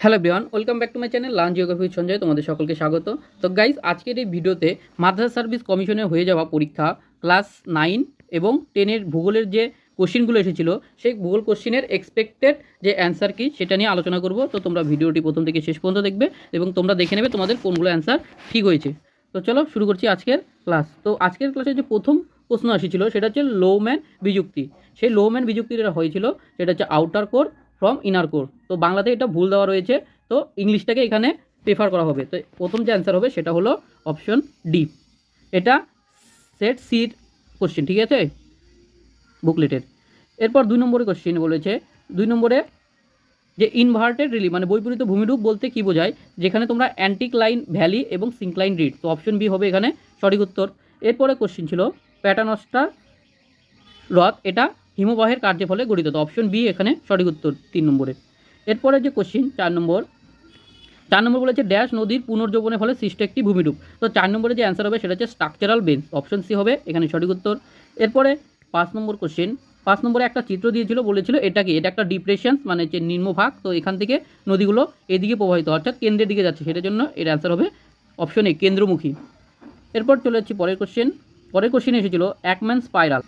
Hello Beant welcome back to my channel lunch geography Sanjay, তোমাদের সকলকে স্বাগত। তো গাইজ আজকের এই ভিডিওতে মাদ্রাসা সার্ভিস কমিশনে হয়ে যাওয়া পরীক্ষা ক্লাস নাইন এবং টেনের ভূগোলের যে কোশ্চিনগুলো এসেছিল, সেই ভূগোল কোশ্চিনের এক্সপেক্টেড যে অ্যান্সার কী সেটা নিয়ে আলোচনা করব। তো তোমরা ভিডিওটি প্রথম থেকে শেষ পর্যন্ত দেখবে এবং তোমরা দেখে নেবে তোমাদের কোনগুলো অ্যান্সার ঠিক হয়েছে। তো চলো শুরু করছি আজকের ক্লাস তো আজকের ক্লাসে যে প্রথম প্রশ্ন এসেছিল, সেটা হচ্ছে লোম্যান বিযুক্তি। সেই লোম্যান বিযুক্তি যেটা হয়েছিল, সেটা হচ্ছে outer core from inner core তো বাংলাতে এটা ভুল দেওয়া রয়েছে। তো ইংলিশটাকে এখানে প্রেফার করা হবে। তো প্রথম যে অ্যান্সার হবে সেটা হলো অপশন ডি এটা সেট সির কোশ্চেন ঠিক আছে? বুকলেটের এরপর দুই নম্বরে কোশ্চেন বলেছে, দুই নম্বরে যে ইনভার্টেড রিলি মানে বৈপরীত ভূমিরূপ বলতে কি বোঝায়? যেখানে তোমরা অ্যান্টিক লাইন ভ্যালি এবং সিঙ্কলাইন রিড তো অপশন বি হবে এখানে সঠিক উত্তর। এরপরে কোশ্চেন ছিল প্যাটানস্টার হ্রদ এটা হিমবাহের কার্যের ফলে গঠিত অপশন বি এখানে সঠিক উত্তর তিন নম্বরে। এরপরে যে কোশ্চিন চার নম্বর। চার নম্বর বলেছে, ড্যাশ নদীর পুনর্জীবনের ফলে সৃষ্ট একটি ভূমিরূপ। তো চার নম্বরে যে অ্যান্সার হবে, সেটা হচ্ছে স্ট্রাকচারাল বেঞ্চ অপশন সি হবে, এখানে সঠিক উত্তর। এরপরে পাঁচ নম্বর কোশ্চেন পাঁচ নম্বরে একটা চিত্র দিয়েছিল, বলেছিল এটা কি? এটা একটা ডিপ্রেশন মানে যে নিম্নভাগ তো এখান থেকে নদীগুলো এদিকে প্রবাহিত, অর্থাৎ কেন্দ্রের দিকে যাচ্ছে। সেটার জন্য এর অ্যান্সার হবে অপশন এ কেন্দ্রমুখী। এরপর চলে যাচ্ছি পরের কোশ্চেন পরের কোশ্চেন এসেছিল একম্যান স্পাইরাল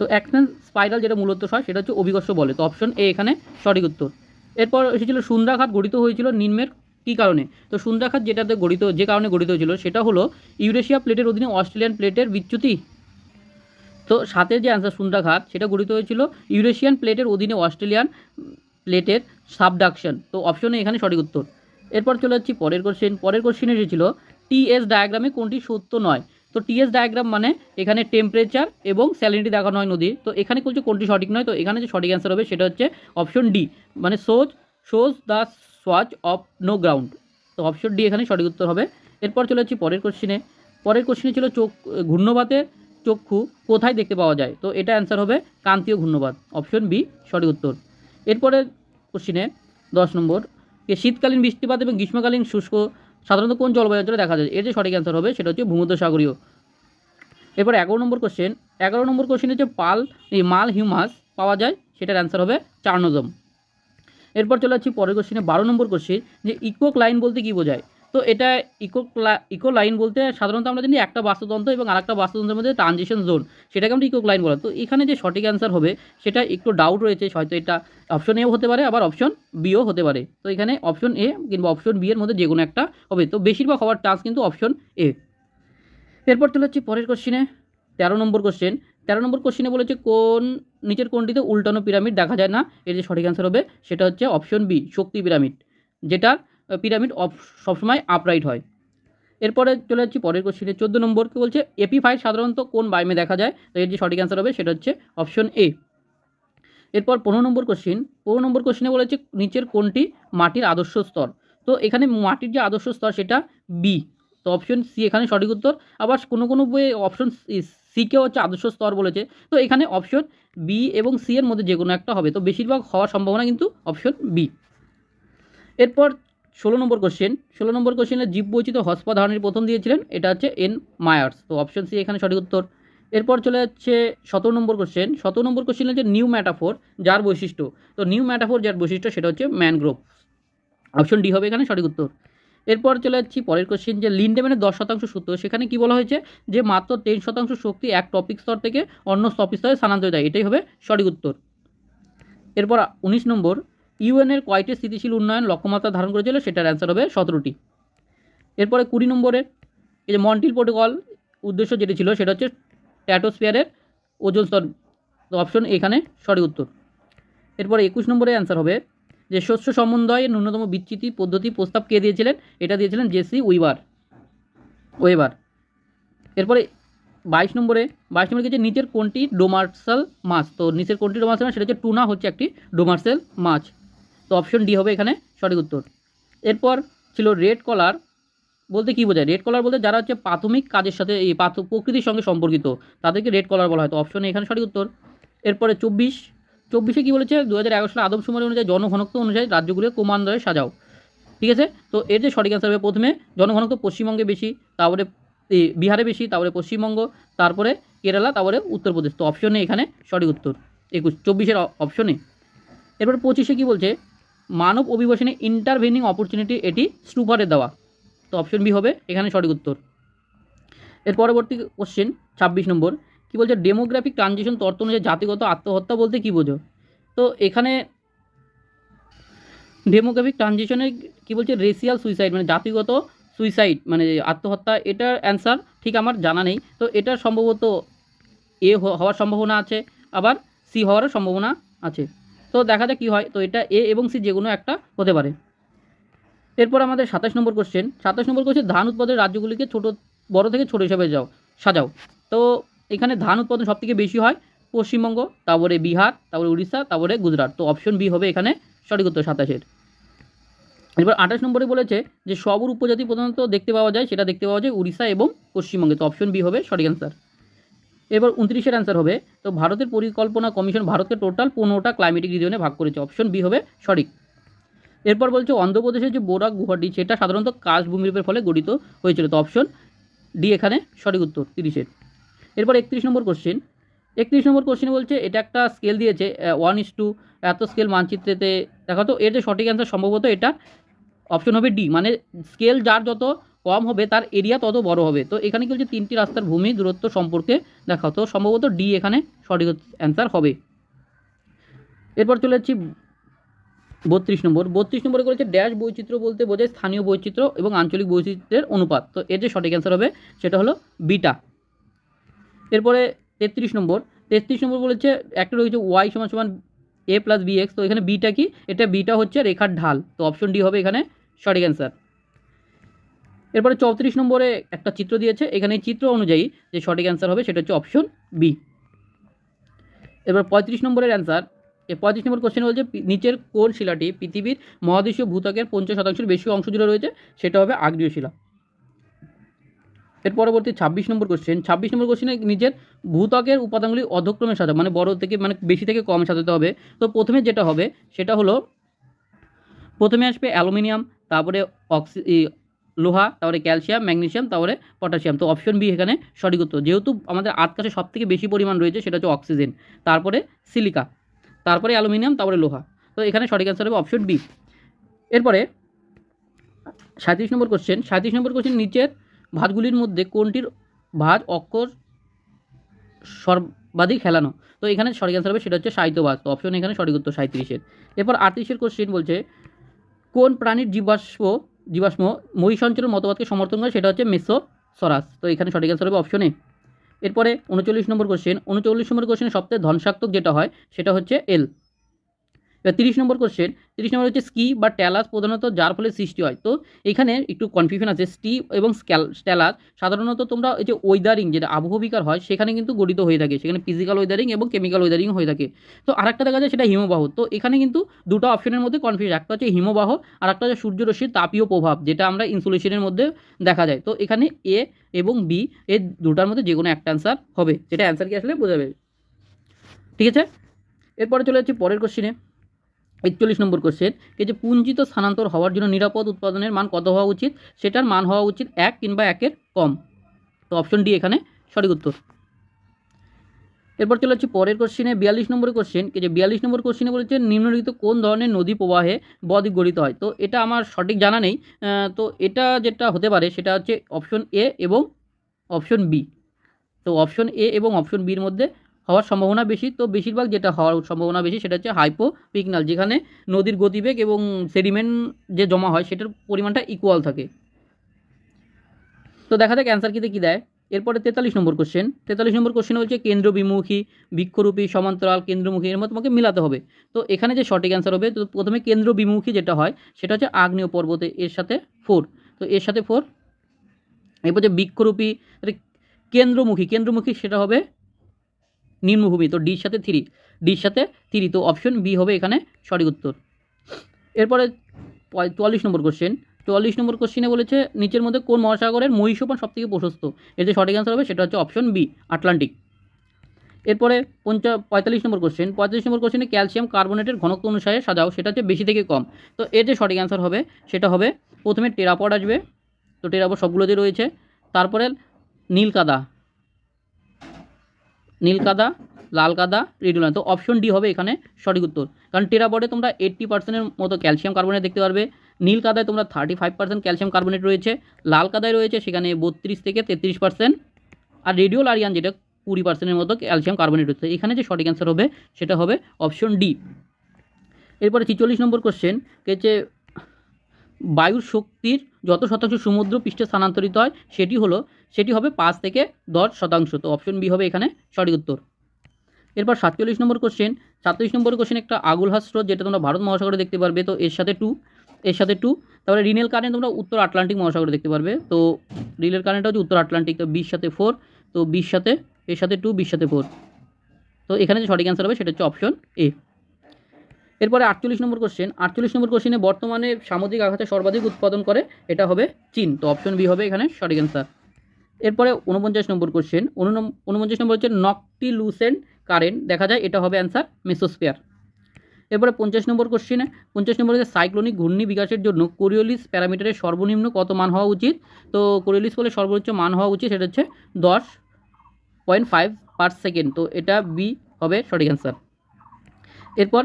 তো একম্যান স্পাইরাল যেটা মূলত হয়, সেটা হচ্ছে অভিকর্ষ বলে। তো অপশন এ এখানে সঠিক উত্তর। এরপর এসেছিল সুন্দরাঘাত গঠিত হয়েছিল নিম্নের কী কারণে? তো সুন্দরাঘাত যেটাতে গঠিত, যে কারণে গঠিত হয়েছিল, সেটা হলো ইউরেশিয়া প্লেটের অধীনে অস্ট্রেলিয়ান প্লেটের বিচ্যুতি। তো সাথে যে অ্যান্সার সুন্দরাঘাত, সেটা গঠিত হয়েছিল ইউরেশিয়ান প্লেটের অধীনে অস্ট্রেলিয়ান প্লেটের সাবডাকশন তো অপশনে এখানে সঠিক উত্তর। এরপর চলে যাচ্ছি পরের কোশ্চেন পরের কোশ্চেন এসেছিল টিএস ডায়াগ্রামে কোনটি সত্য নয়? তো টিএস ডায়াগ্রাম মানে এখানে টেম্পারেচার এবং স্যালিনিটি দেখানো হয় নদীর। তো এখানে বলছে কোনটি সঠিক নয়, তো এখানে যে সঠিক অ্যান্সার হবে সেটা হচ্ছে অপশন ডি মানে সোজ shows the swatch of no ground তো অপশন ডি এখানে সঠিক উত্তর হবে। এরপর চলে যাচ্ছি পরের কোশ্চিনে পরের কোশ্চিনে ছিল চোখ ঘূর্ণবাতের চক্ষু কোথায় দেখতে পাওয়া যায়? তো এটা অ্যান্সার হবে কান্তীয় ঘূর্ণবাদ অপশন বি সঠিক উত্তর। এরপরে কোশ্চিনে দশ নম্বর। যে শীতকালীন বৃষ্টিপাত এবং গ্রীষ্মকালীন শুষ্ক, সাধারণত কোন জলবায়ু অঞ্চলে দেখা যায়? এর যে সঠিক অ্যান্সার হবে সেটা হচ্ছে ভূমধ্যসাগরীয়। এরপর এগারো নম্বর কোশ্চেন এগারো নম্বর কোশ্চেন হচ্ছে পাল, এই মাল, হিউমাস পাওয়া যায়, সেটার অ্যান্সার হবে চার্নোজম এরপর চলে যাচ্ছি পরের কোশ্চেনে বারো নম্বর কোশ্চেন যে ইকোক লাইন বলতে কী বোঝায়? তো এটা ইকো ইকো লাইন বলতে সাধারণত আমরা জানি একটা বাস্তুতন্ত্র এবং আরেকটা বাস্তুতন্ত্রের মধ্যে ট্রানজিশন জোন সেটাকে আমরা ইকোক লাইন বলা। তো এখানে যে সঠিক অ্যান্সার হবে, সেটা একটু ডাউট রয়েছে, হয়তো এটা অপশন এও হতে পারে, আবার অপশন বিও হতে পারে। তো এখানে অপশন এ কিংবা অপশন বি এর মধ্যে যে কোনো একটা হবে। তো বেশিরভাগ হওয়ার চান্স কিন্তু অপশন এ এরপর চলে হচ্ছে পরের কোশ্চিনে তেরো নম্বর কোশ্চেন তেরো নম্বর কোশ্চিনে বলেছে কোন, নিচের কোনটিতে উল্টানো পিরামিড দেখা যায় না? এর যে সঠিক অ্যান্সার হবে, সেটা হচ্ছে অপশন বি শক্তি পিরামিড যেটার পিরামিড অফ সবসময় আপরাইট হয়। এরপরে চলে যাচ্ছি পরের কোশ্চিনে চোদ্দ নম্বর কি বলছে? এপি ফাইভ সাধারণত কোন বাইমে দেখা যায়? তো এর যে সঠিক অ্যান্সার হবে, সেটা হচ্ছে অপশন এ এরপর পনেরো নম্বর কোশ্চিন পনেরো নম্বর কোশ্চিনে বলেছে নিচের কোনটি মাটির আদর্শ স্তর? তো এখানে মাটির যে আদর্শ স্তর, সেটা বি তো অপশন সি এখানে সঠিক উত্তর। আবার কোনো কোনো বইয়ে অপশন সিকে হচ্ছে আদর্শ স্তর বলেছে। তো এখানে অপশন বি এবং সি এর মধ্যে যে কোনো একটা হবে। তো বেশিরভাগ হওয়ার সম্ভাবনা কিন্তু অপশন বি এরপর ষোলো নম্বর কোশ্চেন ষোলো নম্বর কোশ্চেনে জীববৈচিত্র্য হস্পা ধারণের প্রথম দিয়েছিলেন। এটা হচ্ছে এন মায়ার্স তো অপশন সি এখানে সঠিক উত্তর। এরপর চলে যাচ্ছে সতেরো নম্বর কোশ্চেন সতেরো নম্বর কোশ্চেন হচ্ছে নিউ ম্যাটাফোর যার বৈশিষ্ট্য। তো নিউ ম্যাটাফোর যার বৈশিষ্ট্য সেটা হচ্ছে ম্যানগ্রোভ অপশন ডি হবে এখানে সঠিক উত্তর। এরপর চলে যাচ্ছি পরের কোশ্চেন যে লিন্ডেম্যানের দশ শতাংশ সূত্র সেখানে কি বলা হয়েছে? যে মাত্র তেইশ শতাংশ শক্তি এক টপিক স্তর থেকে অন্য টপিক স্তরে স্থানান্তরিত হয়। এটাই হবে সঠিক উত্তর। এরপর উনিশ নম্বর ইউএনের কয়টি স্থিতিশীল উন্নয়ন লক্ষ্যমাত্রা ধারণ করেছিল? সেটার অ্যান্সার হবে সতেরোটি। এরপরে কুড়ি নম্বরের, এই যে মন্টিল প্রোটোকল উদ্দেশ্য যেটি ছিল, সেটা হচ্ছে ট্যাটোস্ফিয়ারের ওজন স্তর অপশন এখানে সঠিক উত্তর। এরপরে একুশ নম্বরের অ্যান্সার হবে যে শস্য সমন্বয়ের ন্যূনতম বিচ্ছিতি পদ্ধতি প্রস্তাব কে দিয়েছিলেন? এটা দিয়েছিলেন জেসি উইবার। ওয়েবার এরপরে বাইশ নম্বরে বাইশ নম্বরে হচ্ছে নিচের কোনটি ডোমার্সাল মাছ? তো নিচের কোনটি ডোমার্সাল মাছ? সেটা হচ্ছে টুনা হচ্ছে একটি ডোমার্সেল মাছ। তো অপশন ডি হবে এখানে সঠিক উত্তর। এরপর ছিল রেড কলার। বলতে কী বোঝায়? রেড কলার বলতে যারা হচ্ছে প্রাথমিক কাজের সাথে এই প্রকৃতির সঙ্গে সম্পর্কিত, তাদেরকে রেড কলার বলা হয়। তো অপশনে এখানে সঠিক উত্তর। এরপরে চব্বিশ চব্বিশে কী বলেছে? দু হাজার এগারো সালে আদমশুমারি অনুযায়ী, জনঘনত্ব অনুযায়ী রাজ্যগুলির ক্রমান্বয়ে সাজাও। ঠিক আছে? তো এর যে সঠিক অ্যান্সার হবে প্রথমে, জনঘনত্ব পশ্চিমবঙ্গে বেশি, তারপরে বিহারে বেশি, তারপরে পশ্চিমবঙ্গ, তারপরে কেরালা, তারপরে উত্তরপ্রদেশ। তো অপশনে এখানে সঠিক উত্তর। একুশ, চব্বিশের অপশনে এরপর পঁচিশে কী বলছে? মানব অভিবাসনে ইন্টারভেনিং অপরচুনিটি এটি স্টুপারে দেওয়া। তো অপশন বি হবে, এখানে সঠিক উত্তর। এর পরবর্তী কোশ্চেন ছাব্বিশ নম্বর। কী বলছে ডেমোগ্রাফিক ট্রানজিশন তত্ত্ব অনুযায়ী জাতিগত আত্মহত্যা বলতে কী বোঝো? তো এখানে ডেমোগ্রাফিক ট্রানজিশনে কী বলছে রেসিয়াল সুইসাইড মানে জাতিগত সুইসাইড মানে আত্মহত্যা, এটার অ্যান্সার ঠিক আমার জানা নেই। তো এটা সম্ভবত এ হওয়ার সম্ভাবনা আছে, আবার সি হওয়ারও সম্ভাবনা আছে। তো দেখা যাক কী হয়। তো এটা এ এবং সি যে কোনো একটা হতে পারে। এরপর আমাদের সাতাশ নম্বর কোশ্চেন সাতাশ নম্বর কোশ্চেন ধান উৎপাদনের রাজ্যগুলিকে ছোট, বড় থেকে ছোট হিসাবে যাও, সাজাও। তো এখানে ধান উৎপাদন সবথেকে বেশি হয় পশ্চিমবঙ্গ, তারপরে বিহার, তারপরে উড়িষ্যা, তারপরে গুজরাট। তো অপশন বি হবে এখানে সঠিক উত্তর সাতাশের। এবার আঠাশ নম্বরে বলেছে যে সবর উপজাতি প্রধানত দেখতে পাওয়া যায়, সেটা দেখতে পাওয়া যায় উড়িষ্যা এবং পশ্চিমবঙ্গে। তো অপশন বি হবে সঠিক অ্যান্সার এবার উনত্রিশের অ্যান্সার হবে, তো ভারতের পরিকল্পনা কমিশন ভারতকে টোটাল পনেরোটা ক্লাইমেটিক রিজনে ভাগ করেছে। অপশন বি হবে সঠিক। এরপর বলছে অন্ধ্রপ্রদেশের যে বোরাক গুহাটি, সেটা সাধারণত কাশ ভূমিরূপের ফলে গঠিত হয়েছিল। তো অপশন ডি এখানে সঠিক উত্তর, তিরিশের। এরপর একত্রিশ নম্বর কোশ্চেন একত্রিশ নম্বর কোশ্চেনে বলছে, এটা একটা স্কেল দিয়েছে ওয়ান ইস টু এত স্কেল মানচিত্রেতে। দেখো তো, এর যে সঠিক অ্যান্সার সম্ভবত এটা অপশন হবে ডি মানে স্কেল যার যত কম হবে, তার এরিয়া তত বড় হবে। তো এখানে কি বলছে, তিনটি রাস্তার ভূমি, দূরত্ব সম্পর্কে দেখাও। তো সম্ভবত ডি এখানে সঠিক অ্যান্সার হবে। এরপর চলে যাচ্ছি বত্রিশ নম্বর। বত্রিশ নম্বরে করেছে ড্যাশ বৈচিত্র্য বলতে বোঝায় স্থানীয় বৈচিত্র্য এবং আঞ্চলিক বৈচিত্র্যের অনুপাত। তো এর যে সঠিক অ্যান্সার হবে, সেটা হলো বিটা। এরপরে তেত্রিশ নম্বর। তেত্রিশ নম্বর বলেছে, একটা রয়েছে ওয়াই সমান সমান এ প্লাস বি এক্স তো এখানে বিটা কি? এটা বিটা হচ্ছে রেখার ঢাল। তো অপশন ডি হবে এখানে সঠিক অ্যান্সার এরপরে চৌত্রিশ নম্বরে একটা চিত্র দিয়েছে। এখানে চিত্র অনুযায়ী যে সঠিক অ্যান্সার হবে, সেটা হচ্ছে অপশন বি এবার পঁয়ত্রিশ নম্বরের অ্যান্সার এই পঁয়ত্রিশ নম্বর কোশ্চেন বলছে নিচের কোন শিলাটি পৃথিবীর মহাদেশীয় ভূত্বকের পঞ্চাশ শতাংশের বেশি অংশ জুড়ে রয়েছে? সেটা হবে আগ্নেয় শিলা। এর পরবর্তী ছাব্বিশ নম্বর কোশ্চেন ছাব্বিশ নম্বর কোশ্চেনে নিজের ভূত্বকের উপাদানগুলি অধক্রমে সাজা মানে বড় থেকে মানে বেশি থেকে কম সাজাতে হবে। তো প্রথমে যেটা হবে, সেটা হলো, প্রথমে আসবে অ্যালুমিনিয়াম, তারপরে অক্সি লোহা, তারপরে ক্যালসিয়াম ম্যাগনেশিয়াম তারপরে পটাশিয়াম। তো অপশন বি এখানে সঠিক উত্তর যেহেতু আমাদের আটকাশে সব থেকে বেশি পরিমাণ রয়েছে, সেটা হচ্ছে অক্সিজেন। তারপরে সিলিকা, তারপরে অ্যালুমিনিয়াম, তারপরে লোহা। তো এখানে সঠিক অ্যান্সার হবে অপশন বি। এরপরে সাঁত্রিশ নম্বর কোশ্চেন সাঁত্রিশ নম্বর কোশ্চেন নিচের ভাতগুলির মধ্যে কোনটির ভাত অক্ষর সর্বাধিক খেলানো তো এখানে সঠিক অ্যান্সার হবে, সেটা হচ্ছে সাহিত্যবাদ। তো অপশন এখানে সঠিক উত্তর সাঁত্রিশের এরপর আটত্রিশের কোশ্চেন বলছে, কোন প্রাণীর জীবাশ্ম জীবাশ্ম মহিষঞ্চলের মতবাদকে সমর্থন করে? সেটা হচ্ছে মেসো সরাস তো এখানে সঠিক অ্যান্সার হবে অপশনে এরপরে উনচল্লিশ নম্বর কোশ্চেন উনচল্লিশ নম্বর কোশ্চেনে সবথেকে ধনসাত্মক যেটা হয়, সেটা হচ্ছে এল। এবার তিরিশ নম্বর কোশ্চেন তিরিশ নম্বর হচ্ছে স্কি বা ট্যালাস প্রধানত যার ফলে সৃষ্টি হয়। তো এখানে একটু কনফিউশন আছে। স্টি এবং স্ক্যাল স্ট্যালাস সাধারণত তোমরা এই যে ওয়েদারিং যেটা আবহবিকার হয়, সেখানে কিন্তু গঠিত হয়ে থাকে। সেখানে ফিজিক্যাল ওয়েদারিং এবং কেমিক্যাল ওয়েদারিং হয়ে থাকে। তো আরেকটা দেখা যায়, সেটা হিমবাহ। তো এখানে কিন্তু দুটো অপশনের মধ্যে কনফিউশন একটা হচ্ছে হিমবাহ আর একটা হচ্ছে সূর্যরশ্মির তাপীয় প্রভাব, যেটা আমরা ইনসুলেশনের মধ্যে দেখা যায়। তো এখানে এ এবং বি এর দুটার মধ্যে যে কোনো একটা অ্যান্সার হবে। যেটা অ্যান্সার কি আসলে বোঝাবে। ঠিক আছে? এরপরে চলে যাচ্ছি পরের কোশ্চেনে একচল্লিশ নম্বর কোশ্চেন এই যে পুঞ্জিত স্থানান্তর হওয়ার জন্য নিরাপদ উৎপাদনের মান কত হওয়া উচিত? সেটার মান হওয়া উচিত এক কিংবা একের কম। তো অপশন ডি এখানে সঠিক উত্তর। এরপর চলে যাচ্ছি পরের কোশ্চেনে বিয়াল্লিশ নম্বর কোশ্চেন কে যে বিয়াল্লিশ নম্বর কোশ্চেনে বলেছে, নিম্নলিখিত কোন ধরনের নদী প্রবাহে বদ্বীপ গঠিত হয়? তো এটা আমার সঠিক জানা নেই। তো এটা যেটা হতে পারে, সেটা হচ্ছে অপশন এ এবং অপশন বি তো অপশন এ এবং অপশন বির মধ্যে হওয়ার সম্ভাবনা বেশি। তো বেশিরভাগ যেটা হওয়ার সম্ভাবনা বেশি সেটা হচ্ছে হাইপো পিকনাল যেখানে নদীর গতিবেগ এবং সেডিমেন্ট যে জমা হয় সেটার পরিমাণটা ইকুয়াল থাকে। তো দেখা যাক অ্যান্সার কিতে কী দেয়। এরপরে তেতাল্লিশ নম্বর কোশ্চেন তেতাল্লিশ নম্বর কোশ্চেন হচ্ছে কেন্দ্র বিমুখী বৃক্ষরূপী, সমান্তরাল, কেন্দ্রমুখী, এর মধ্যে তোমাকে মিলাতে হবে। তো এখানে যে সঠিক অ্যান্সার হবে, তো প্রথমে কেন্দ্র বিমুখী যেটা হয় সেটা হচ্ছে আগ্নেয় পর্বতে, এর সাথে ফোর তো এর সাথে ফোর এরপর যে বৃক্ষরূপী কেন্দ্রমুখী কেন্দ্রমুখী সেটা হবে নিম্নভূমি, তো ডির সাথে থ্রি, ডির সাথে থ্রি, তো অপশন বি হবে এখানে সঠিক উত্তর। এরপরে চুয়াল্লিশ নম্বর কোশ্চেন চুয়াল্লিশ নম্বর কোশ্চেনে বলেছে, নিচের মধ্যে কোন মহাসাগরের মহিষোপান সব থেকে প্রশস্ত? এর যে সঠিক অ্যান্সার হবে সেটা হচ্ছে অপশন বি আটলান্টিক এরপরে পঞ্চা পঁয়তাল্লিশ নম্বর কোশ্চেন পঁয়তাল্লিশ নম্বর কোশ্চেনে ক্যালসিয়াম কার্বনেটের ঘনত্ব অনুসারে সাজাও, সেটা হচ্ছে বেশি থেকে কম। তো এর যে সঠিক অ্যান্সার হবে, সেটা হবে প্রথমে টেরাপড আসবে, তো টেরাপড সবগুলোতে রয়েছে। তারপরে নীলকাদা নীলকাদা লাল কাদা রেডিওলাইন তো অপশন ডি হবে এখানে সঠিক উত্তর। কারণ টেরাবডে তোমরা এইট্টি পার্সেন্টের মতো ক্যালসিয়াম কার্বনেট দেখতে পারবে। নীল কাদায় তোমরা thirty five percent calcium carbonate রয়েছে। লাল কাদায় রয়েছে সেখানে বত্রিশ থেকে তেত্রিশ পার্সেন্ট আর রেডিওল আরিয়ান যেটা কুড়ি পার্সেন্টের মতো ক্যালসিয়াম কার্বনেট রয়েছে। এখানে যে সঠিক অ্যান্সার হবে সেটা হবে অপশন ডি এরপরে ছিচল্লিশ নম্বর কোশ্চেন যে বায়ুর শক্তির যত শতাংশ সমুদ্র পৃষ্ঠে স্থানান্তরিত হয়, সেটি হলো, সেটি হবে পাঁচ থেকে দশ শতাংশ। তো অপশন বি হবে এখানে সঠিক উত্তর। এরপর সাতচল্লিশ নম্বর কোশ্চেন সাতচল্লিশ নম্বর কোশ্চেন একটা আগুলহাস স্রোত যেটা তোমরা ভারত মহাসাগরে দেখতে পারবে। তো এর সাথে টু এর সাথে টু তারপরে রিনেল কারেন্ট তোমরা উত্তর আটলান্টিক মহাসাগরে দেখতে পারবে। তো রিনেল কারেন্টটা হচ্ছে উত্তর আটলান্টিক, তো বিশ সাথে ফোর তো বিশ সাথে, এর সাথে টু বিশ সাথে ফোর তো এখানে যে সঠিক অ্যান্সার হবে, সেটা হচ্ছে অপশন এ এরপরে আটচল্লিশ নম্বর কোশ্চেন আটচল্লিশ নম্বর কোশ্চেনে বর্তমানে সামুদ্রিক আঘাতে সর্বাধিক উৎপাদন করে, এটা হবে চীন। তো অপশন বি হবে এখানে সঠিক অ্যান্সার এরপরে উনপঞ্চাশ নম্বর কোশ্চেন উনপঞ্চাশ নম্বর হচ্ছে নকটিলুসেন্ট কারেন্ট, দেখা যায় এটা হবে অ্যান্সার মেসোস্ফিয়ার এরপরে পঞ্চাশ নম্বর কোশ্চেনে পঞ্চাশ নম্বর হচ্ছে সাইক্লোনিক ঘূর্ণি বিকাশের জন্য কোরিওলিস প্যারামিটারের সর্বনিম্ন কত মান হওয়া উচিত? তো কোরিওলিস বলে সর্বোচ্চ মান হওয়া উচিত সেটা হচ্ছে দশ পয়েন্ট ফাইভ পার সেকেন্ড তো এটা বি হবে সঠিক অ্যান্সার এরপর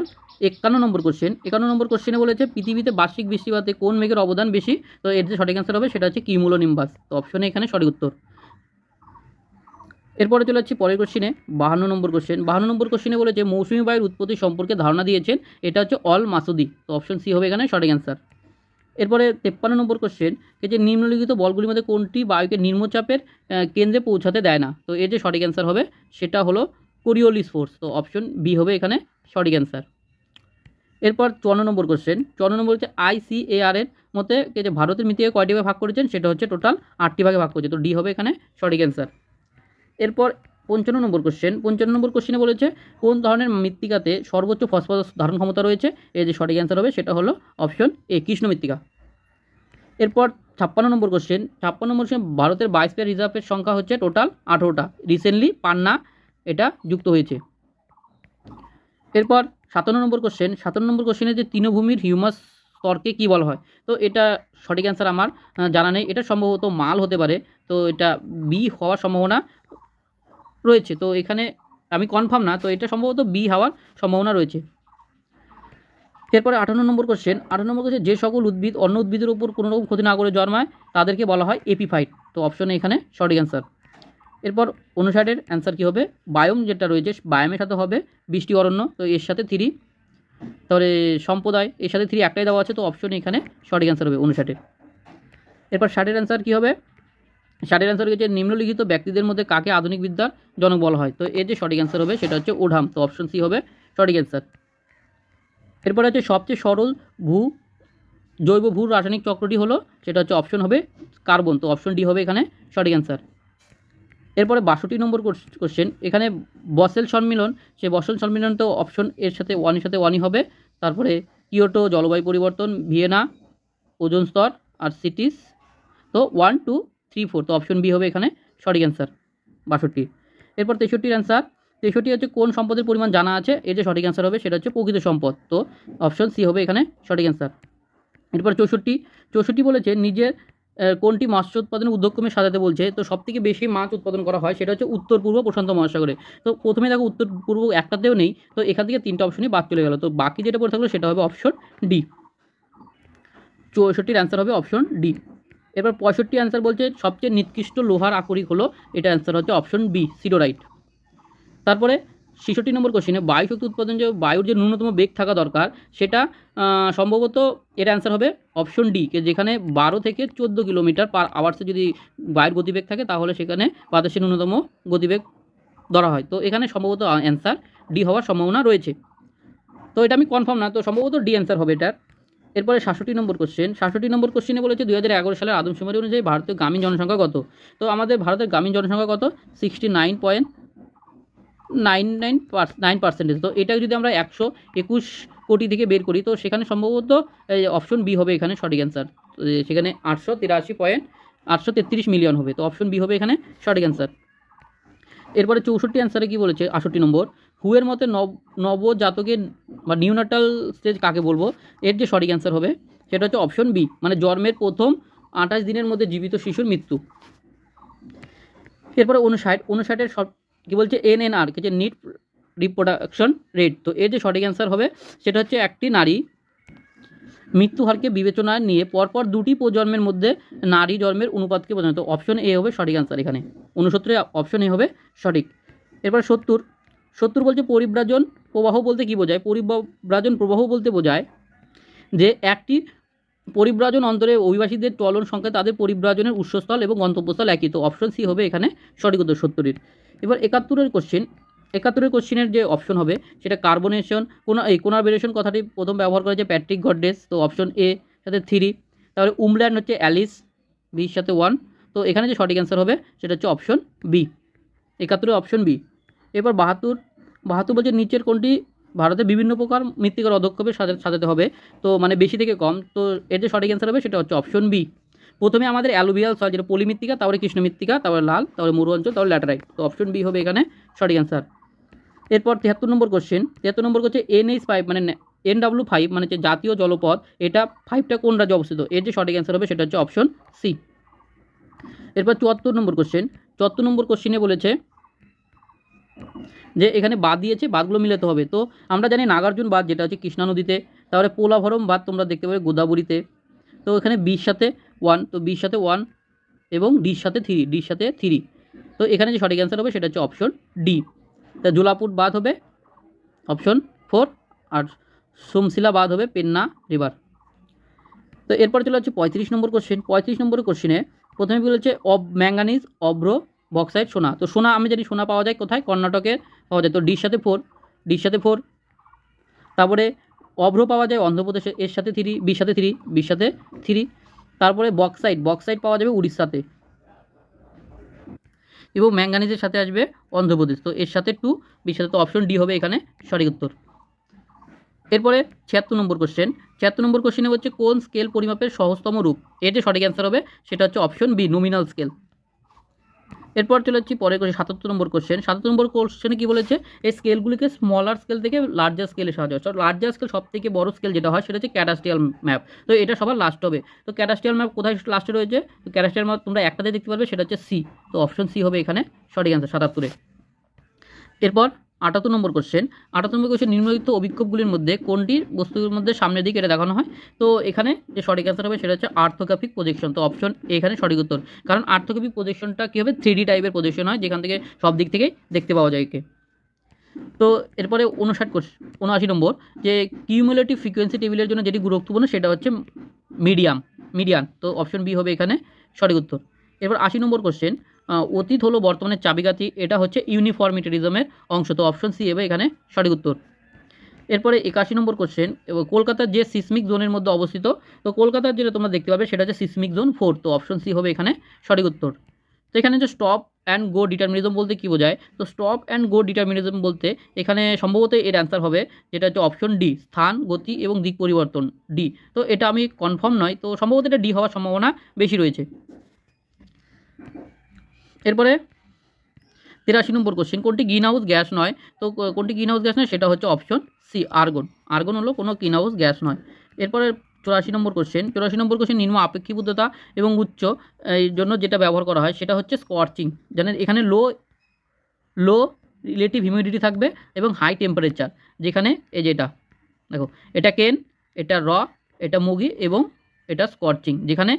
একান্ন নম্বর কোশ্চেন একান্ন নম্বর কোশ্চেনে বলেছে, পৃথিবীতে বার্ষিক বৃষ্টিপাতে কোন মেঘের অবদান বেশি? তো এর যে সঠিক অ্যান্সার হবে সেটা হচ্ছে কিমুলো নিম্বাস তো অপশনে এখানে সঠিক উত্তর। এরপরে চলে যাচ্ছি পরের কোশ্চেনে বাহান্ন নম্বর কোশ্চেন বাহান্ন নম্বর কোশ্চেনে বলেছে, মৌসুমি বায়ুর উৎপত্তি সম্পর্কে ধারণা দিয়েছেন, এটা হচ্ছে অল মাসুদি। তো অপশন সি হবে এখানে সঠিক অ্যান্সার এরপরে তেপ্পান্ন নম্বর কোশ্চেন যে নিম্নলিখিত বলগুলির মধ্যে কোনটি বায়ুকে নিম্নচাপের কেন্দ্রে পৌঁছাতে দেয় না? তো এর যে সঠিক অ্যান্সার হবে, সেটা হলো কোরিওলিস ফোর্স তো অপশন বি হবে এখানে সঠিক অ্যান্সার এরপর চুয়ান্ন নম্বর কোশ্চেন চুয়ান্ন নম্বর হচ্ছে আইসিএআর এর কে যে ভারতের মিতিকে কয়টি ভাগে ভাগ করেছেন, সেটা হচ্ছে টোটাল আটটি ভাগে ভাগ করেছে। তো ডি হবে এখানে সঠিক অ্যান্সার এরপর পঞ্চান্ন নম্বর কোশ্চেন পঞ্চান্ন নম্বর কোশ্চেনে বলেছে কোন ধরনের মৃত্তিকাতে সর্বোচ্চ ফসফরাস ধারণ ক্ষমতা রয়েছে? এর যে সঠিক অ্যান্সার হবে, সেটা হলো অপশন এ কৃষ্ণ মৃত্তিকা। এরপর ছাপ্পান্ন নম্বর কোশ্চেন ছাপ্পান্ন নম্বর কোশ্চেন ভারতের বায়োস্ফিয়ার রিজার্ভের সংখ্যা হচ্ছে টোটাল আঠেরোটা। রিসেন্টলি পান্না এটা যুক্ত হয়েছে। এরপর সাতান্ন নম্বর কোশ্চেন সাতান্ন নম্বর কোশ্চেনে যে তৃণভূমির হিউমাস স্তরকে কী বলা হয়? তো এটা সঠিক অ্যান্সার আমার জানা নেই। এটা সম্ভবত মাল হতে পারে, তো এটা বি হওয়ার সম্ভাবনা রয়েছে। তো এখানে আমি কনফার্ম না, তো এটা সম্ভবত বি হওয়ার সম্ভাবনা রয়েছে। এরপরে আঠান্ন নম্বর কোশ্চেন আঠান্ন নম্বর কোশ্চেন যে সকল উদ্ভিদ, অন্য উদ্ভিদের উপর কোনো রকম ক্ষতি না করে জন্মায়, তাদেরকে বলা হয় এপিফাইট। তো অপশনে এখানে সঠিক অ্যান্সার এরপর অনুসারের অ্যান্সার কী হবে? বায়োম যেটা রয়েছে, বায়োমের সাথে হবে বৃষ্টি অরণ্য, তো এর সাথে থ্রি তারপরে সম্প্রদায়, এর সাথে থ্রি একটাই দেওয়া আছে, তো অপশন এখানে সঠিক অ্যান্সার হবে অনুসারের এরপর ষাটের অ্যান্সার কী হবে? ষাটের অ্যান্সার হচ্ছে নিম্নলিখিত ব্যক্তিদের মধ্যে কাকে আধুনিক বিদ্যার জনক বলা হয়? তো এর যে সঠিক অ্যান্সার হবে সেটা হচ্ছে ওঢাম তো অপশন সি হবে সঠিক অ্যান্সার এরপরে হচ্ছে সবচেয়ে সরল ভূ, জৈব ভূ রাসায়নিক চক্রটি হলো, সেটা হচ্ছে অপশন হবে কার্বন তো অপশন ডি হবে এখানে সঠিক অ্যান্সার এরপরে বাষট্টি নম্বর কোশ্চেন এখানে বসেল সম্মিলন সে বসেল সম্মিলন তো অপশন এর সাথে ওয়ানের সাথে ওয়ানই হবে। তারপরে কিয়োটো জলবায়ু পরিবর্তন, ভিয়েনা, ওজন স্তর আর সিটিস। তো ওয়ান টু থ্রি ফোর তো অপশন বি হবে এখানে। সঠিক অ্যান্সার বাষট্টি। এরপর তেষট্টির অ্যান্সার তেষট্টি হচ্ছে কোন সম্পদের পরিমাণ জানা আছে? এর যে সঠিক অ্যান্সার হবে, সেটা হচ্ছে প্রকৃত সম্পদ। তো অপশন সি হবে এখানে সঠিক অ্যান্সার এরপর চৌষট্টি চৌষট্টি বলেছে নিজের কোনটি মাছ উৎপাদনের উদ্যোগক্রমে সাজাতে বলছে। তো সবথেকে বেশি মাছ উৎপাদন করা হয় সেটা হচ্ছে উত্তর পূর্ব প্রশান্ত মহাসাগরে। তো প্রথমে দেখো উত্তর পূর্ব একটাতেও নেই। তো এখান থেকে তিনটা অপশনই বাদ চলে গেল। তো বাকি যেটা পড়ে থাকল সেটা হবে অপশন ডি। চৌষট্টির অ্যান্সার হবে অপশন ডি। এরপর পঁয়ষট্টি অ্যান্সার বলছে সবচেয়ে নিকৃষ্ট লোহার আকরিক হলো, এটা অ্যান্সার হচ্ছে অপশন বি সিডোরাইট তারপরে ছেষট্টি নম্বর কোশ্চেনে বায়ু শক্তি উৎপাদন যে বায়ুর যে ন্যূনতম বেগ থাকা দরকার, সেটা সম্ভবত এর অ্যান্সার হবে অপশন ডি যেখানে বারো থেকে চোদ্দ কিলোমিটার পার আওয়ার্সে যদি বায়ুর গতিবেগ থাকে, তাহলে সেখানে বাতাসের ন্যূনতম গতিবেগ ধরা হয়। তো এখানে সম্ভবত অ্যান্সার ডি হওয়ার সম্ভাবনা রয়েছে। তো এটা আমি কনফার্ম না, তো সম্ভবত ডি অ্যান্সার হবে এটার। এরপরে সাতষট্টি নম্বর কোশ্চেন সাতষট্টি নম্বর কোশ্চেনে বলেছে দুই হাজার এগারো সালের আদমশুমারি অনুযায়ী ভারতীয় গ্রামীণ জনসংখ্যা কত? তো আমাদের ভারতের গ্রামীণ জনসংখ্যা কত? Sixty nine point nine nine nine percentage. তো এটা যদি আমরা একশো একুশ কোটি থেকে বের করি, তো সেখানে সম্ভবত অপশন বি হবে এখানে সঠিক অ্যান্সার সেখানে আটশো তিরাশি পয়েন্ট আটশো তেত্রিশ মিলিয়ন হবে। তো অপশন বি হবে এখানে সঠিক অ্যান্সার এরপরে চৌষট্টি অ্যান্সারে কী বলেছে? আষট্টি নম্বর। হুয়ের মতে নব, নবজাতকের বা নিউনাটাল স্টেজ কাকে বলব? এর যে সঠিক অ্যান্সার হবে, সেটা হচ্ছে অপশন বি মানে জন্মের প্রথম আঠাশ দিনের মধ্যে জীবিত শিশুর মৃত্যু। এরপরে অনুষাট অনুষাটের সব কি বলছে? এন এন আর কি হচ্ছে নিট রিপ্রোডাকশন রেট তো এর যে সঠিক অ্যান্সার হবে, সেটা হচ্ছে একটি নারী মৃত্যু হারকে বিবেচনায় নিয়ে পরপর দুটি প্রজন্মের মধ্যে নারী জন্মের অনুপাতকে বোঝানো। তো অপশন এ হবে সঠিক অ্যান্সার এখানে। উনসত্তরে অপশন এ হবে সঠিক। এরপর সত্তর। সত্তর বলছে পরিব্রাজন প্রবাহ বলতে কী বোঝায়? পরিব্রাজন প্রবাহ বলতে বোঝায় যে একটি পরিব্রাজন অন্তরে অভিবাসীদের চলন সংখ্যা তাদের পরিব্রাজনের উৎসস্থল এবং গন্তব্যস্থল একই। তো অপশন সি হবে এখানে সঠিক উত্তর সত্তরের। এবার একাত্তরের কোশ্চেন একাত্তরের কোশ্চেনের যে অপশন হবে, সেটা কার্বনেশন কোন, এই কোনারবেরেশন কথাটি প্রথম ব্যবহার করেছে প্যাট্রিক গডডেস তো অপশন এ সাথে থ্রি তাহলে উমল্যান্ড হচ্ছে অ্যালিস বির সাথে ওয়ান তো এখানে যে সঠিক অ্যান্সার হবে, সেটা হচ্ছে অপশন বি একাত্তরের অপশন বি এবার বাহাত্তর বাহাত্তর বলছে নিচের কোনটি, ভারতে বিভিন্ন প্রকার মৃত্তিকার অধক্ষেপে সাজা- সাজাতে হবে, তো মানে বেশি থেকে কম, তো এর যে সঠিক অ্যান্সার হবে, সেটা হচ্ছে অপশন বি প্রথমে আমাদের অ্যালুভিয়াল সয়েল যেটা পলিমৃত্তিকা, তারপরে কৃষ্ণ মৃত্তিকা তারপরে লাল, তারপরে মরু অঞ্চল, তারপরে ল্যাটারাইট। তো অপশন বি হবে এখানে সঠিক অ্যান্সার এরপর তিয়াত্তর নম্বর কোশ্চেন তিয়াত্তর নম্বর হচ্ছে এনএইচ ফাইভ মানে এন ডাব্লু ফাইভ মানে হচ্ছে জাতীয় জলপথ, এটা ফাইভটা কোন রাজ্যে অবস্থিত? এর যে সঠিক অ্যান্সার হবে সেটা হচ্ছে অপশন সি এরপর চুয়াত্তর নম্বর কোশ্চেন চুয়াত্তর নম্বর কোশ্চেনে বলেছে যে এখানে বাদ দিয়েছে বাদগুলো মিলাতে হবে। তো আমরা জানি নাগার্জুন বাদ যেটা হচ্ছে কৃষ্ণা নদীতে, তারপরে পোলাভরম বাদ তোমরা দেখতে পাবে গোদাবরীতে। তো এখানে বির সাথে ওয়ান তো বির সাথে ওয়ান এবং ডির সাথে থ্রি ডির সাথে থ্রি তো এখানে যে সঠিক অ্যান্সার হবে সেটা হচ্ছে অপশন ডি তা জোলাপুর বাদ হবে অপশন ফোর আর সোমশিলা বাদ হবে পেন্না রিভার তো এরপর চলে হচ্ছে পঁয়ত্রিশ নম্বর কোশ্চেন পঁয়ত্রিশ নম্বর কোশ্চেনে প্রথমে বলেছে অব ম্যাঙ্গানিজ অভ্র বক্সাইড সোনা। তো সোনা, আমি জানি সোনা পাওয়া যায় কোথায়? কর্ণাটকে পাওয়া যায়। তো ডির সাথে ফোর ডির সাথে ফোর তারপরে অভ্র পাওয়া যায় অন্ধ্রপ্রদেশে এর সাথে থ্রি, বির সাথে থ্রি, বির সাথে থ্রি। তারপরে বক্সাইড বক্সাইড পাওয়া যাবে উড়িষ্যাতে। এবং ম্যাঙ্গানিজের সাথে আসবে অন্ধ্রপ্রদেশ। তো এর সাথে টু বির সাথে তো অপশন ডি হবে এখানে সঠিক উত্তর। এরপরে ছিয়াত্তর নম্বর কোশ্চেন ছিয়াত্তর নম্বর কোশ্চেনে হচ্ছে কোন স্কেল পরিমাপের সহজতম রূপ? এর যে সঠিক অ্যান্সার হবে, সেটা হচ্ছে অপশন বি নমিনাল স্কেল এরপর চলে যাচ্ছি পরে কোশ্চেন সাতাত্তর নম্বর কোশ্চেন সাতাত্তর নম্বর কোশ্চেনে কী বলেছে? এই স্কেলগুলিকে স্মলার স্কেল থেকে লার্জার স্কেলে সাহায্য হচ্ছে লার্জার স্কেল সব থেকে বড় স্কেল যেটা হয় সেটা হচ্ছে ক্যাডাস্ট্রিয়াল ম্যাপ তো এটা সবার লাস্ট হবে। তো ক্যাডাস্ট্রিয়াল ম্যাপ কোথায় লাস্টে রয়েছে? তো ক্যাডাস্ট্রিয়াল ম্যাপ তোমরা একটাতে দেখতে পারবে, সেটা হচ্ছে সি তো অপশন সি হবে এখানে। সঠিক অ্যান্সার সাতাত্তরে। এরপর আটাত্তর নম্বর কোশ্চেন আটাত্তর নম্বর কোশ্চেন নিম্নলিখিত অভিক্ষেপগুলির মধ্যে কোনটির বস্তুর মধ্যে সামনের দিকে এটা দেখানো হয়? তো এখানে যে সঠিক অ্যান্সার হবে সেটা হচ্ছে আর্থোগ্রাফিক প্রজেকশন তো অপশন এখানে সঠিক উত্তর। কারণ আর্থোগ্রাফিক প্রজেকশনটা কী হবে থ্রি টাইপের প্রজেকশন হয়, যেখান থেকে সব দিক থেকেই দেখতে পাওয়া যায় একে। তো এরপরে উনষাট উনআশি নম্বর, যে কিউমুলেটিভ ফ্রিকোয়েন্সি টেবিলের জন্য যেটি গুরুত্বপূর্ণ সেটা হচ্ছে মিডিয়াম মিডিয়ান তো অপশন বি হবে এখানে সঠিক উত্তর। এরপর আশি নম্বর কোশ্চেন অতীত হলো বর্তমানের চাবিকাঠি। এটা হচ্ছে ইউনিফর্মিটারিজমের অংশ। তো অপশন সি হবে এখানে সঠিক উত্তর। এরপরে একাশি নম্বর কোশ্চেন কলকাতার যে সিসমিক জোনের মধ্যে অবস্থিত, তো কলকাতার যেটা তোমরা দেখতে পাবে, সেটা হচ্ছে সিসমিক জোন ফোর তো অপশন সি হবে এখানে সঠিক উত্তর। তো এখানে যে স্টপ অ্যান্ড গো ডিটারমিনিজম বলতে কী বোঝায়? তো স্টপ অ্যান্ড গো ডিটারমিনিজম বলতে এখানে সম্ভবত এর অ্যান্সার হবে, যেটা হচ্ছে অপশন ডি স্থান, গতি এবং দিক পরিবর্তন ডি তো এটা আমি কনফার্ম নয়, তো সম্ভবত এটা ডি হওয়ার সম্ভাবনা বেশি রয়েছে। এরপরে তিরাশি নম্বর কোশ্চেন কোনটি গ্রিন হাউস গ্যাস নয়? তো কোনটি গ্রিন হাউস গ্যাস নয়? সেটা হচ্ছে অপশন সি আর্গন আর্গন হলো কোনো গ্রিন হাউস গ্যাস নয়। এরপরে চুরাশি নম্বর কোশ্চেন চুরাশি নম্বর কোশ্চেন নিম্ন আপেক্ষিকতা এবং উচ্চ, এই জন্য যেটা ব্যবহার করা হয় সেটা হচ্ছে স্কর্চিং জানেন এখানে লো লো রিলেটিভ হিউমিডিটি থাকবে এবং হাই টেম্পারেচার যেখানে এই যেটা দেখো, এটা কেন এটা র এটা মুগি এবং এটা স্কর্চিং যেখানে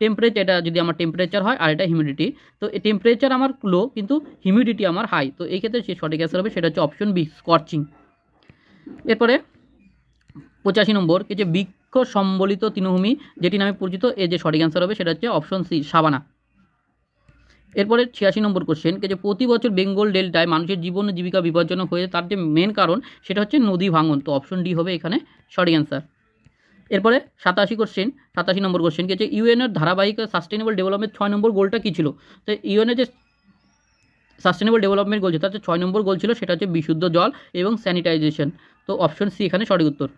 টেম্পারেচার এটা যদি আমার টেম্পারেচার হয় আর এটা হিউমিডিটি তো টেম্পারেচার আমার লো কিন্তু হিউমিডিটি আমার হাই তো এই ক্ষেত্রে যে সঠিক অ্যান্সার হবে, সেটা হচ্ছে অপশন বি স্কর্চিং এরপরে পঁচাশি নম্বর, এই যে বৃক্ষ সম্বলিত তৃণভূমি, যেটি নামে পরিচিত এ যে সঠিক অ্যান্সার হবে সেটা হচ্ছে অপশন সি সাবানা। এরপরে ছিয়াশি নম্বর কোশ্চেন যে প্রতি বছর বেঙ্গল ডেল্টায় মানুষের জীবন জীবিকা বিপজ্জনক হয়ে, তার যে মেন কারণ, সেটা হচ্ছে নদী ভাঙন, তো অপশন ডি হবে এখানে সঠিক অ্যান্সার এরপরে সাতাশি কোশ্চেন সাতাশি নম্বর কোশ্চেন যে ইউএনের ধারাবাহিক সাস্টেনেবল ডেভেলপমেন্ট ছয় নম্বর গোলটা কী ছিল? তো ইউএনের যে সাস্টেনেবল ডেভেলপমেন্ট গোল তার যে ছয় নম্বর গোল ছিল, সেটা হচ্ছে বিশুদ্ধ জল এবং স্যানিটাইজেশন তো অপশন সি এখানে সঠিক উত্তর।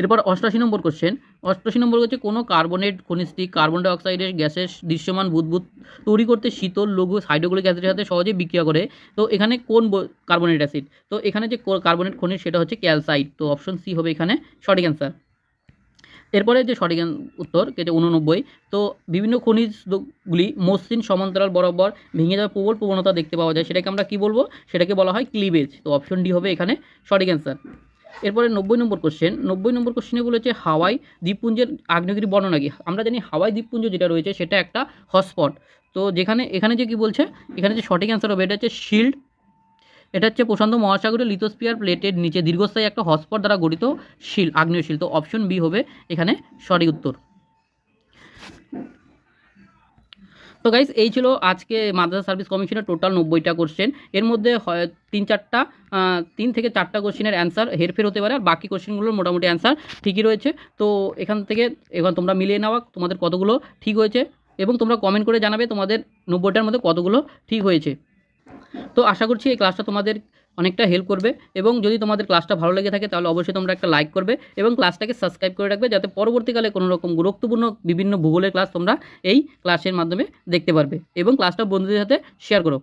এরপর অষ্টাশি নম্বর কোশ্চেন অষ্টাশি নম্বর হচ্ছে কোনো কার্বনেট খনিজটি কার্বন ডাইঅক্সাইডের গ্যাসের দৃশ্যমান বুদবুদ তৈরি করতে শীতল, লঘু হাইড্রোক্লোরিক অ্যাসিডের সাথে সহজেই বিক্রিয়া করে। তো এখানে কোন কার্বনেট অ্যাসিড তো এখানে যে কার্বনেট খনিজ, সেটা হচ্ছে ক্যালসাইড তো অপশন সি হবে এখানে সঠিক অ্যান্সার এরপরে যে সঠিক উত্তর, যেটা উননব্বই তো বিভিন্ন খনিজগুলি মসৃণ সমান্তরাল বরাবর ভেঙে যাওয়ার প্রবল প্রবণতা দেখতে পাওয়া যায়। সেটাকে আমরা কি বলব? সেটাকে বলা হয় ক্লিভেজ তো অপশন ডি হবে এখানে সঠিক অ্যান্সার এরপরে নব্বই নম্বর কোশ্চেন নব্বই নম্বর কোশ্চেনে বলেছে হাওয়াই দ্বীপপুঞ্জের আগ্নেয়গিরি বর্ণনা কি? আমরা জানি হাওয়াই দ্বীপপুঞ্জ যেটা রয়েছে সেটা একটা হটস্পট তো যেখানে, এখানে যে কি বলছে? এখানে যে সঠিক অ্যান্সার হবে, এটা হচ্ছে শিল্ড এটা হচ্ছে প্রশান্ত মহাসাগরের লিথোস্পিয়ার প্লেটের নিচে দীর্ঘস্থায়ী একটা হটস্পট দ্বারা গঠিত শিল, আগ্নেয় শিল। তো অপশন বি হবে এখানে সঠিক উত্তর। তো গাইস এই ছিল আজকে মাদ্রাসা সার্ভিস কমিশনের টোটাল নব্বইটা কোশ্চেন এর মধ্যে হয় তিন চারটা তিন থেকে চারটা কোশ্চেনের অ্যান্সার হেরফের হতে পারে, আর বাকি কোশ্চেনগুলোর মোটামুটি অ্যান্সার ঠিকই রয়েছে। তো এখান থেকে এখন তোমরা মিলিয়ে নেওয়া তোমাদের কতগুলো ঠিক হয়েছে, এবং তোমরা কমেন্ট করে জানাবে তোমাদের নব্বইটার মধ্যে কতগুলো ঠিক হয়েছে। তো আশা করছি এই ক্লাসটা তোমাদের অনেকটা হেল্প করবে এবং যদি তোমাদের ক্লাসটা ভালো লেগে থাকে তাহলে অবশ্যই তোমরা একটা লাইক করবে এবং ক্লাসটাকে সাবস্ক্রাইব করে রাখবে যাতে পরবর্তীকালে কোনো রকম গুরুত্বপূর্ণ বিভিন্ন ভূগোলের ক্লাস তোমরা এই ক্লাসের মাধ্যমে দেখতে পারবে এবং ক্লাসটা বন্ধুদের সাথে শেয়ার করো।